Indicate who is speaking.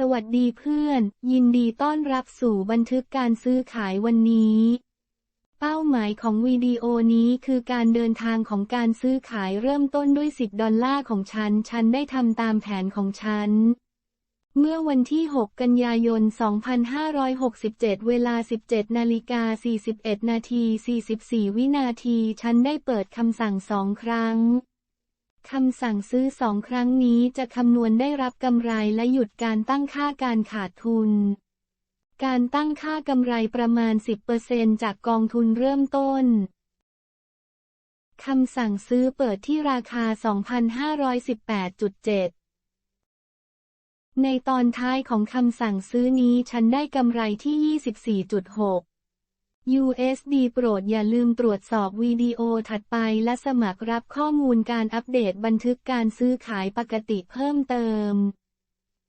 Speaker 1: สวัสดีเพื่อน ยินดีต้อนรับสู่บันทึกการซื้อขายวันนี้ เป้าหมายของวิดีโอนี้คือการเดินทางของการซื้อขายเริ่มต้นด้วย 10 ดอลลาร์ของฉัน ฉันได้ทำตามแผนของฉัน เมื่อวันที่ 6 กันยายน 2567 เวลา 17 นาฬิกา 41 นาที 44 วินาที ฉันได้เปิดคำสั่งสองครั้ง คำสั่งซื้อสองครั้งนี้จะคำนวณได้รับกำไรและหยุดการตั้งค่าการขาดทุน การตั้งค่ากำไรประมาณ 10%จากกองทุนเริ่มต้นคำสั่งซื้อเปิดที่ราคา 2,518.7 ในตอนท้ายของคำสั่งซื้อนี้ฉันได้กำไรที่ 24.6 USD โปรดอย่าลืมตรวจสอบวิดีโอถัดไปและสมัครรับข้อมูลการอัปเดตบันทึกการซื้อขายปกติเพิ่มเติม